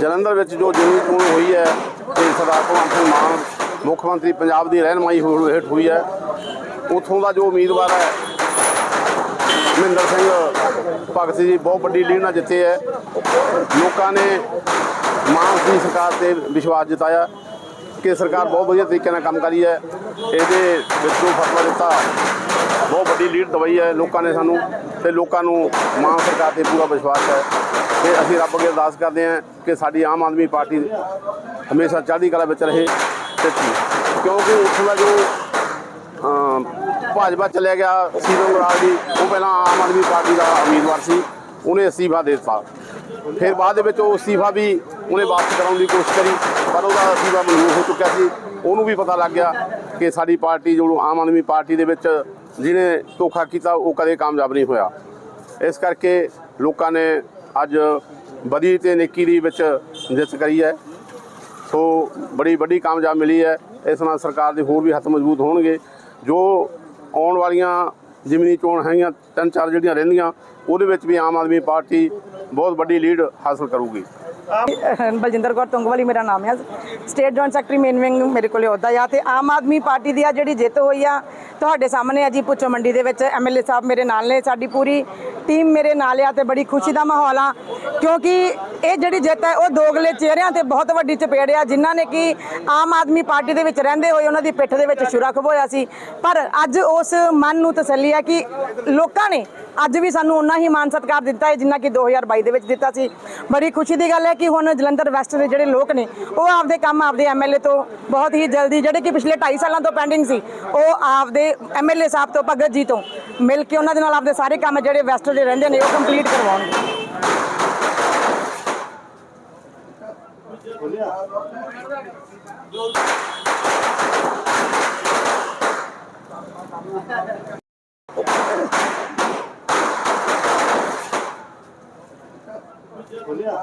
ਜਲੰਧਰ ਵਿੱਚ ਜੋ ਜਿੰਨੀ ਚੋਣ ਹੋਈ ਹੈ ਤੇ ਸਰਦਾਰ ਭਗਵੰਤ ਸਿੰਘ ਮਾਨ ਮੁੱਖ ਮੰਤਰੀ ਪੰਜਾਬ ਦੀ ਰਹਿਨਮਾਈ ਹੇਠ ਹੋਈ ਹੈ। ਉਥੋਂ ਦਾ ਜੋ ਉਮੀਦਵਾਰ ਹੈ, ਮਹਿੰਦਰ ਸਿੰਘ ਭਗਤ ਜੀ, ਬਹੁਤ ਵੱਡੀ ਲੀਡ ਨਾਲ ਜਿੱਤੇ ਹੈ। ਲੋਕਾਂ ਨੇ ਮਾਨ ਦੀ ਸਰਕਾਰ ਤੇ ਵਿਸ਼ਵਾਸ ਜਤਾਇਆ। ਕਿ ਸਰਕਾਰ ਬਹੁਤ ਵਧੀਆ ਤਰੀਕੇ ਨਾਲ ਕੰਮ ਕਰੀ ਹੈ। ਇਹਦੇ ਵਿੱਚੋਂ ਫਤਵਾ ਦਿੱਤਾ ਬਹੁਤ ਵੱਡੀ ਲੀਡ ਦਵਾਈ ਹੈ ਲੋਕਾਂ ਨੇ ਸਾਨੂੰ ਤੇ ਲੋਕਾਂ ਨੂੰ ਮਾਨ ਸਰਕਾਰ ਤੇ ਪੂਰਾ ਵਿਸ਼ਵਾਸ ਹੈ। ਤੇ ਅਸੀਂ ਰੱਬ ਅੱਗੇ ਅਰਦਾਸ ਕਰਦੇ ਹਾਂ ਕਿ ਸਾਡੀ ਆਮ ਆਦਮੀ ਪਾਰਟੀ ਹਮੇਸ਼ਾ ਚੜ੍ਹਦੀ ਕਲਾ ਵਿੱਚ ਰਹੇ ਤੇ ਕਿਉਂਕਿ ਉੱਥੋਂ ਦਾ ਜੋ ਭਾਜਪਾ ਚਲਿਆ ਗਿਆ ਸੀਰੋ ਰਾਜ ਜੀ, ਉਹ ਪਹਿਲਾਂ ਆਮ ਆਦਮੀ ਪਾਰਟੀ ਦਾ ਉਮੀਦਵਾਰ ਸੀ। ਉਹਨੇ ਅਸਤੀਫਾ ਦੇ ਦਿੱਤਾ। ਫਿਰ ਬਾਅਦ ਦੇ ਵਿੱਚ ਉਹ ਅਸਤੀਫਾ ਵੀ ਉਹਨੇ ਵਾਪਸ ਕਰਾਉਣ ਦੀ ਕੋਸ਼ਿਸ਼ ਕਰੀ। ਪਰ ਉਹਦਾ ਅਸਤੀਫਾ ਮਨਜ਼ੂਰ ਹੋ ਚੁੱਕਿਆ ਸੀ। ਉਹਨੂੰ ਵੀ ਪਤਾ ਲੱਗ ਗਿਆ ਕਿ ਸਾਡੀ ਪਾਰਟੀ, ਜੋ ਆਮ ਆਦਮੀ ਪਾਰਟੀ ਦੇ ਵਿੱਚ ਜਿਹਨੇ ਧੋਖਾ ਕੀਤਾ, ਉਹ ਕਦੇ ਕਾਮਯਾਬ ਨਹੀਂ ਹੋਇਆ। ਇਸ ਕਰਕੇ ਲੋਕਾਂ ਨੇ ਅੱਜ ਬਦੀ ਤੇ ਨੇਕੀ ਦੀ ਵਿੱਚ ਜਿੱਤ ਕਰੀ ਹੈ। ਸੋ ਬੜੀ ਵੱਡੀ ਕਾਮਯਾਬ ਮਿਲੀ ਹੈ। ਇਸ ਨਾਲ ਸਰਕਾਰ ਦੇ ਹੋਰ ਵੀ ਹੱਥ ਮਜ਼ਬੂਤ ਹੋਣਗੇ। ਜੋ ਆਉਣ ਵਾਲੀਆਂ ਜਿਮਨੀ ਚੋਣ ਹੈਗੀਆਂ, ਤਿੰਨ ਚਾਰ ਜਿਹੜੀਆਂ ਰਹਿੰਦੀਆਂ, ਉਹਦੇ ਵਿੱਚ ਵੀ ਆਮ ਆਦਮੀ ਪਾਰਟੀ ਬਹੁਤ ਵੱਡੀ ਲੀਡ ਹਾਸਲ ਕਰੂਗੀ। ਬਲਜਿੰਦਰ ਕੌਰ ਤੁੰਗਵਾਲੀ ਮੇਰਾ ਨਾਮ ਹੈ state joint secretary main wing ਮੇਰੇ ਕੋਲੇ ਅਹੁਦਾ ਆ ਤੇ ਆਮ ਆਦਮੀ ਪਾਰਟੀ ਦੀ ਆ ਜਿਹੜੀ ਜਿੱਤ ਹੋਈ ਆ, ਤੁਹਾਡੇ ਸਾਹਮਣੇ ਆ ਜੀ ਪੁੱਛੋ ਮੰਡੀ ਦੇ ਵਿੱਚ ਐਮਐਲਏ ਸਾਹਿਬ ਮੇਰੇ ਨਾਲ ਨੇ, ਸਾਡੀ ਪੂਰੀ ਟੀਮ ਮੇਰੇ ਨਾਲ ਆ ਤੇ ਬੜੀ ਖੁਸ਼ੀ ਦਾ ਮਾਹੌਲ ਆ। ਕਿਉਂਕਿ ਇਹ ਜਿਹੜੀ ਜਿੱਤ ਹੈ ਉਹ ਦੋਗਲੇ ਚਿਹਰਿਆਂ ਤੇ ਬਹੁਤ ਵੱਡੀ ਚਪੇੜ ਆ, ਜਿਨ੍ਹਾਂ ਨੇ ਕਿ ਆਮ ਆਦਮੀ ਪਾਰਟੀ ਦੇ ਵਿੱਚ ਰਹਿੰਦੇ ਹੋਏ ਉਹਨਾਂ ਦੀ ਪਿੱਠ ਦੇ ਵਿੱਚ ਛੁਰਾ ਖਬੋਇਆ ਸੀ। ਪਰ ਅੱਜ ਉਸ ਮਨ ਨੂੰ ਤਸੱਲੀ ਆ ਕਿ ਲੋਕਾਂ ਨੇ ਅੱਜ ਵੀ ਸਾਨੂੰ ਉਨਾ ਹੀ ਮਾਨ ਸਤਿਕਾਰ ਦਿੱਤਾ ਹੈ ਜਿੰਨਾ ਕਿ 2022 ਦੇ ਵਿੱਚ ਦਿੱਤਾ ਸੀ। ਬੜੀ ਖੁਸ਼ੀ ਦੀ ਗੱਲ ਹੈ ਕਿ ਹੁਣ ਜਲੰਧਰ ਵੈਸਟ ਦੇ ਜਿਹੜੇ ਲੋਕ ਨੇ, ਉਹ ਆਪਦੇ ਕੰਮ ਆਪਦੇ ਐਮਐਲਏ ਤੋਂ ਬਹੁਤ ਹੀ ਜਲਦੀ, ਜਿਹੜੇ ਕਿ ਪਿਛਲੇ 2.5 ਸਾਲਾਂ ਤੋਂ ਪੈਂਡਿੰਗ ਸੀ, ਉਹ ਆਪਦੇ ਐਮਐਲਏ ਸਾਹਿਬ ਤੋਂ ਭਗਤ ਜੀ ਤੋਂ ਮਿਲ ਕੇ ਉਹਨਾਂ ਦੇ ਨਾਲ ਆਪਦੇ ਸਾਰੇ ਕੰਮ ਜਿਹੜੇ ਵੈਸਟ ਦੇ ਰਹਿੰਦੇ ਨੇ, ਉਹ ਕੰਪਲੀਟ ਕਰਵਾਉਣਗੇ Julia.